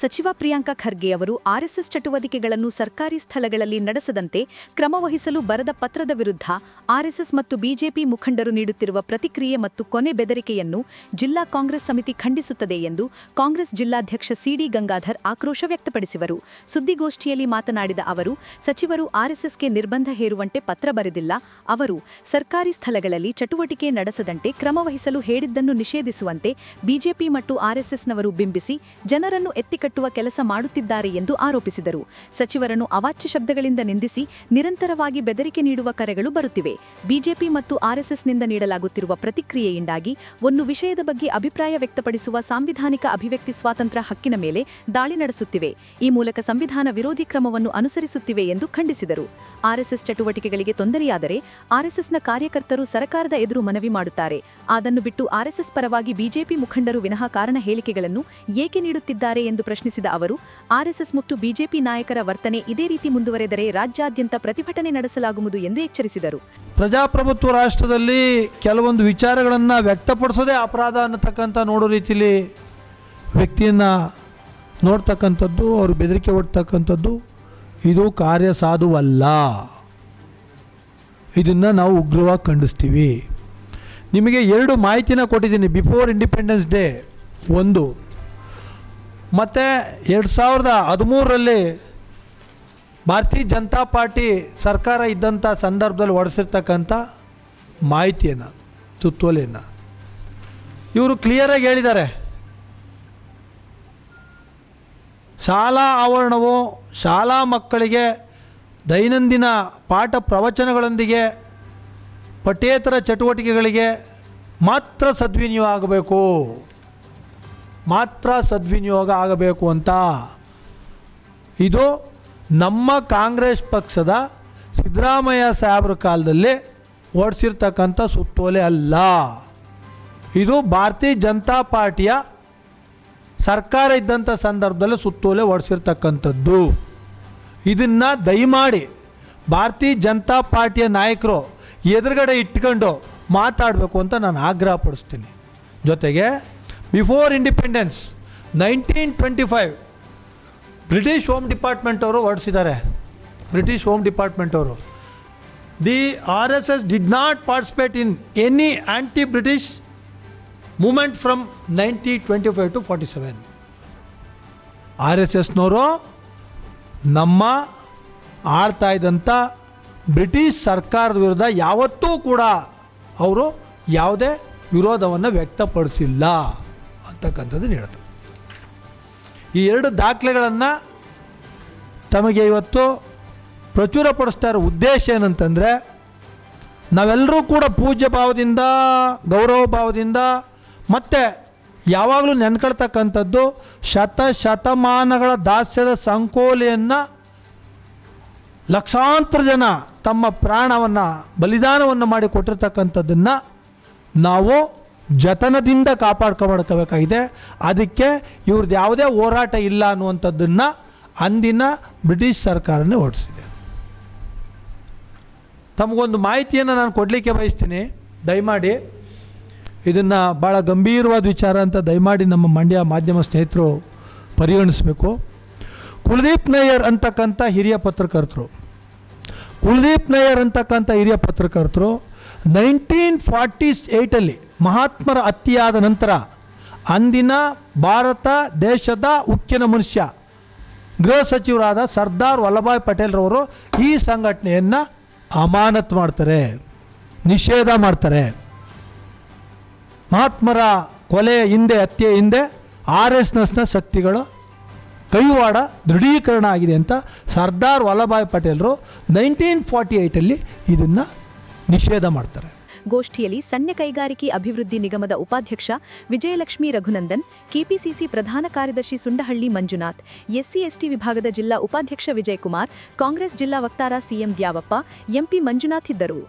ಸಚಿವ ಪ್ರಿಯಾಂಕ ಖರ್ಗೆ ಅವರು ಆರ್ಎಸ್ಎಸ್ ಚಟುವಟಿಕೆಗಳನ್ನು ಸರ್ಕಾರಿ ಸ್ಥಳಗಳಲ್ಲಿ ನಡೆಸದಂತೆ ಕ್ರಮವಹಿಸಲು ಬರದ ಪತ್ರದ ವಿರುದ್ಧ ಆರ್ಎಸ್ಎಸ್ ಮತ್ತು ಬಿಜೆಪಿ ಮುಖಂಡರು ನೀಡುತ್ತಿರುವ ಪ್ರತಿಕ್ರಿಯೆ ಮತ್ತು ಕೊನೆ ಬೆದರಿಕೆಯನ್ನು ಜಿಲ್ಲಾ ಕಾಂಗ್ರೆಸ್ ಸಮಿತಿ ಖಂಡಿಸುತ್ತದೆ ಎಂದು ಕಾಂಗ್ರೆಸ್ ಜಿಲ್ಲಾಧ್ಯಕ್ಷ ಸಿಡಿ ಗಂಗಾಧರ್ ಆಕ್ರೋಶ ವ್ಯಕ್ತಪಡಿಸಿದರು. ಸುದ್ದಿಗೋಷ್ಠಿಯಲ್ಲಿ ಮಾತನಾಡಿದ ಅವರು, ಸಚಿವರು ಆರ್ಎಸ್ಎಸ್ಗೆ ನಿರ್ಬಂಧ ಹೇರುವಂತೆ ಪತ್ರ ಬರೆದಿಲ್ಲ. ಅವರು, ಸರ್ಕಾರಿ ಸ್ಥಳಗಳಲ್ಲಿ ಚಟುವಟಿಕೆ ನಡೆಸದಂತೆ ಕ್ರಮವಹಿಸಲು ಹೇಳಿದ್ದನ್ನು ನಿಷೇಧಿಸುವಂತೆ ಬಿಜೆಪಿ ಮತ್ತು ಆರ್ಎಸ್ಎಸ್ನವರು ಬಿಂಬಿಸಿ ಜನರನ್ನು ಎತ್ತಿಕಟ್ಟುವ ಕೆಲಸ ಮಾಡುತ್ತಿದ್ದಾರೆ ಎಂದು ಆರೋಪಿಸಿದರು. ಸಚಿವರನ್ನು ಅವಾಚ್ಯ ಶಬ್ದಗಳಿಂದ ನಿಂದಿಸಿ ನಿರಂತರವಾಗಿ ಬೆದರಿಕೆ ನೀಡುವ ಕರೆಗಳು ಬರುತ್ತಿವೆ. ಬಿಜೆಪಿ ಮತ್ತು ಆರ್ಎಸ್ಎಸ್ನಿಂದ ನೀಡಲಾಗುತ್ತಿರುವ ಪ್ರತಿಕ್ರಿಯೆಯಿಂದಾಗಿ ಒಂದು ವಿಷಯದ ಬಗ್ಗೆ ಅಭಿಪ್ರಾಯ ವ್ಯಕ್ತಪಡಿಸುವ ಸಾಂವಿಧಾನಿಕ ಅಭಿವ್ಯಕ್ತಿ ಸ್ವಾತಂತ್ರ್ಯ ಹಕ್ಕಿನ ಮೇಲೆ ದಾಳಿ ನಡೆಸುತ್ತಿವೆ. ಈ ಮೂಲಕ ಸಂವಿಧಾನ ವಿರೋಧಿ ಕ್ರಮವನ್ನು ಅನುಸರಿಸುತ್ತಿವೆ ಎಂದು ಖಂಡಿಸಿದರು. ಆರ್ಎಸ್ಎಸ್ ಚಟುವಟಿಕೆಗಳಿಗೆ ತೊಂದರೆಯಾದರೆ ಆರ್ಎಸ್ಎಸ್ನ ಕಾರ್ಯಕರ್ತರು ಸರ್ಕಾರದ ಎದುರು ಮನವಿ ಮಾಡುತ್ತಾರೆ. ಅದನ್ನು ಬಿಟ್ಟು ಆರ್ಎಸ್ಎಸ್ ಪರವಾಗಿ ಬಿಜೆಪಿ ಮುಖಂಡರು ವಿನಃ ಕಾರಣ ಹೇಳಿಕೆಗಳನ್ನು ಏಕೆ ನೀಡುತ್ತಿದ್ದಾರೆ ಎಂದು ಪ್ರಶ್ನಿಸಿದ ಅವರು ಆರ್ಎಸ್ಎಸ್ ಮತ್ತು ಬಿಜೆಪಿ ನಾಯಕರ ವರ್ತನೆ ಇದೇ ರೀತಿ ಮುಂದುವರೆದರೆ ರಾಜ್ಯಾದ್ಯಂತ ಪ್ರತಿಭಟನೆ ನಡೆಸಲಾಗುವುದು ಎಂದು ಎಚ್ಚರಿಸಿದರು. ಪ್ರಜಾಪ್ರಭುತ್ವ ರಾಷ್ಟ್ರದಲ್ಲಿ ಕೆಲವೊಂದು ವಿಚಾರಗಳನ್ನು ವ್ಯಕ್ತಪಡಿಸೋದೇ ಅಪರಾಧ ಅನ್ನತಕ್ಕಂಥ ನೋಡೋ ರೀತಿಯಲ್ಲಿ ವ್ಯಕ್ತಿಯನ್ನು ನೋಡ್ತಕ್ಕಂಥದ್ದು, ಅವರು ಬೆದರಿಕೆ ಒಡ್ತಕ್ಕಂಥದ್ದು ಇದು ಕಾರ್ಯಸಾಧುವಲ್ಲ ಇದನ್ನು ನಾವು ಉಗ್ರವಾಗಿ ಖಂಡಿಸ್ತೀವಿ. ನಿಮಗೆ ಎರಡು ಮಾಹಿತಿನ ಕೊಟ್ಟಿದ್ದೀನಿ. ಬಿಫೋರ್ ಇಂಡಿಪೆಂಡೆನ್ಸ್ ಡೇ ಒಂದು ಮತ್ತು ಎರಡು ಸಾವಿರದ ಹದಿಮೂರರಲ್ಲಿ ಭಾರತೀಯ ಜನತಾ ಪಾರ್ಟಿ ಸರ್ಕಾರ ಇದ್ದಂಥ ಸಂದರ್ಭದಲ್ಲಿ ಹೊಡೆಸಿರ್ತಕ್ಕಂಥ ಮಾಹಿತಿಯನ್ನು ಸುತ್ತೋಲೆಯನ್ನು ಇವರು ಕ್ಲಿಯರಾಗಿ ಹೇಳಿದ್ದಾರೆ. ಶಾಲಾ ಆವರಣವು ಶಾಲಾ ಮಕ್ಕಳಿಗೆ ದೈನಂದಿನ ಪಾಠ ಪ್ರವಚನಗಳೊಂದಿಗೆ ಪಠ್ಯೇತರ ಚಟುವಟಿಕೆಗಳಿಗೆ ಮಾತ್ರ ಸದ್ವಿನಿಯೋಗ ಆಗಬೇಕು. ಮಾತ್ರ ಸದ್ವಿನಿಯೋಗ ಆಗಬೇಕು ಅಂತ. ಇದು ನಮ್ಮ ಕಾಂಗ್ರೆಸ್ ಪಕ್ಷದ ಸಿದ್ದರಾಮಯ್ಯ ಸಾಹೇಬ್ರ ಕಾಲದಲ್ಲಿ ಓಡಿಸಿರ್ತಕ್ಕಂಥ ಸುತ್ತೋಲೆ ಅಲ್ಲ. ಇದು ಭಾರತೀಯ ಜನತಾ ಪಾರ್ಟಿಯ ಸರ್ಕಾರ ಇದ್ದಂಥ ಸಂದರ್ಭದಲ್ಲಿ ಸುತ್ತೋಲೆ ಓಡಿಸಿರ್ತಕ್ಕಂಥದ್ದು. ಇದನ್ನು ದಯಮಾಡಿ ಭಾರತೀಯ ಜನತಾ ಪಾರ್ಟಿಯ ನಾಯಕರು ಎದುರುಗಡೆ ಇಟ್ಕೊಂಡು ಮಾತಾಡಬೇಕು ಅಂತ ನಾನು ಆಗ್ರಹ ಪಡಿಸ್ತೀನಿ ಜೊತೆಗೆ before independence nineteen twenty five British home department ಅವರು ಹೊರಡಿಸಿದ್ದಾರೆ. ಬ್ರಿಟಿಷ್ ಹೋಮ್ ಡಿಪಾರ್ಟ್ಮೆಂಟ್ ಅವರು. The R S S did not participate in any anti British movement from ninety twenty five to forty seven R S ಎಸ್ನವರು ನಮ್ಮ ಆಡ್ತಾ ಇದ್ದಂಥ British ಸರ್ಕಾರದ ವಿರುದ್ಧ ಯಾವತ್ತೂ ಕೂಡ ಅವರು ಯಾವುದೇ ವಿರೋಧವನ್ನು ವ್ಯಕ್ತಪಡಿಸಿಲ್ಲ. ಅಂತಕ್ಕಂಥದ್ದನ್ನು ಹೇಳ್ತಾರೆ ಈ ಎರಡು ದಾಖಲೆಗಳನ್ನು ತಮಗೆ ಇವತ್ತು ಪ್ರಚುರಪಡಿಸ್ತಾ ಇರೋ ಉದ್ದೇಶ ಏನಂತಂದರೆ, ನಾವೆಲ್ಲರೂ ಕೂಡ ಪೂಜ್ಯ ಭಾವದಿಂದ, ಗೌರವ ಭಾವದಿಂದ, ಮತ್ತು ಯಾವಾಗಲೂ ನೆನ್ಕೊಳ್ತಕ್ಕಂಥದ್ದು ಶತ ಶತಮಾನಗಳ ದಾಸ್ಯದ ಸಂಕೋಲೆಯನ್ನು ಲಕ್ಷಾಂತರ ಜನ ತಮ್ಮ ಪ್ರಾಣವನ್ನು, ಬಲಿದಾನವನ್ನು ಮಾಡಿ ಕೊಟ್ಟಿರ್ತಕ್ಕಂಥದ್ದನ್ನು ನಾವು ಜತನದಿಂದ ಕಾಪಾಡ್ಕೊಬಡ್ಕೋಬೇಕಾಗಿದೆ ಅದಕ್ಕೆ ಇವ್ರದ್ದು ಯಾವುದೇ ಹೋರಾಟ ಇಲ್ಲ ಅನ್ನುವಂಥದ್ದನ್ನು ಅಂದಿನ ಬ್ರಿಟಿಷ್ ಸರ್ಕಾರನೇ ಓಡಿಸಿದೆ ತಮಗೊಂದು ಮಾಹಿತಿಯನ್ನು ನಾನು ಕೊಡಲಿಕ್ಕೆ ಬಯಸ್ತೀನಿ. ದಯಮಾಡಿ ಇದನ್ನು ಭಾಳ ಗಂಭೀರವಾದ ವಿಚಾರ ಅಂತ ದಯಮಾಡಿ ನಮ್ಮ ಮಂಡ್ಯ ಮಾಧ್ಯಮ ಸ್ನೇಹಿತರು ಪರಿಗಣಿಸಬೇಕು. ಕುಲದೀಪ್ ನಯ್ಯರ್ ಅಂತಕ್ಕಂಥ ಹಿರಿಯ ಪತ್ರಕರ್ತರು, ಕುಲದೀಪ್ ನಯ್ಯರ್ ಅಂತಕ್ಕಂಥ ಹಿರಿಯ ಪತ್ರಕರ್ತರು ನೈನ್ಟೀನ್ ಫಾರ್ಟಿ ಏಯ್ಟಲ್ಲಿ ಮಹಾತ್ಮರ ಅತ್ತಿಯಾದ ನಂತರ ಅಂದಿನ ಭಾರತ ದೇಶದ ಉಕ್ಕಿನ ಮನುಷ್ಯ. ಗೃಹ ಸಚಿವರಾದ ಸರ್ದಾರ್ ವಲ್ಲಭಾಯ್ ಪಟೇಲ್ರವರು ಈ ಸಂಘಟನೆಯನ್ನು ಅಮಾನತ್ ಮಾಡ್ತಾರೆ, ನಿಷೇಧ ಮಾಡ್ತಾರೆ. ಮಹಾತ್ಮರ ಕೊಲೆ ಹಿಂದೆ, ಹತ್ಯೆ ಹಿಂದೆ ಆರ್ ಎಸ್ ಎಸ್ನ ಶಕ್ತಿಗಳು ಕೈವಾಡ ದೃಢೀಕರಣ ಆಗಿದೆ ಅಂತ ಸರ್ದಾರ್ ವಲ್ಲಭಾಯ್ ಪಟೇಲರು ನೈನ್ಟೀನ್ ಫಾರ್ಟಿ ಏಯ್ಟಲ್ಲಿ ಇದನ್ನು ನಿಷೇಧ ಮಾಡ್ತಾರೆ. ಗೋಷ್ಠಿಯಲ್ಲಿ ಸಣ್ಣ ಕೈಗಾರಿಕೆ ಅಭಿವೃದ್ಧಿ ನಿಗಮದ ಉಪಾಧ್ಯಕ್ಷ ವಿಜಯಲಕ್ಷ್ಮಿ ರಘುನಂದನ್, ಕೆಪಿಸಿಸಿ ಪ್ರಧಾನ ಕಾರ್ಯದರ್ಶಿ ಸುಂಡಹಳ್ಳಿ ಮಂಜುನಾಥ್, ಎಸ್ಸಿ ಎಸ್ಟಿ ವಿಭಾಗದ ಜಿಲ್ಲಾ ಉಪಾಧ್ಯಕ್ಷ ವಿಜಯಕುಮಾರ್, ಕಾಂಗ್ರೆಸ್ ಜಿಲ್ಲಾ ವಕ್ತಾರ ಸಿಎಂ ದ್ಯಾವಪ್ಪ, ಎಂಪಿ ಮಂಜುನಾಥ್ ಇದ್ದರು.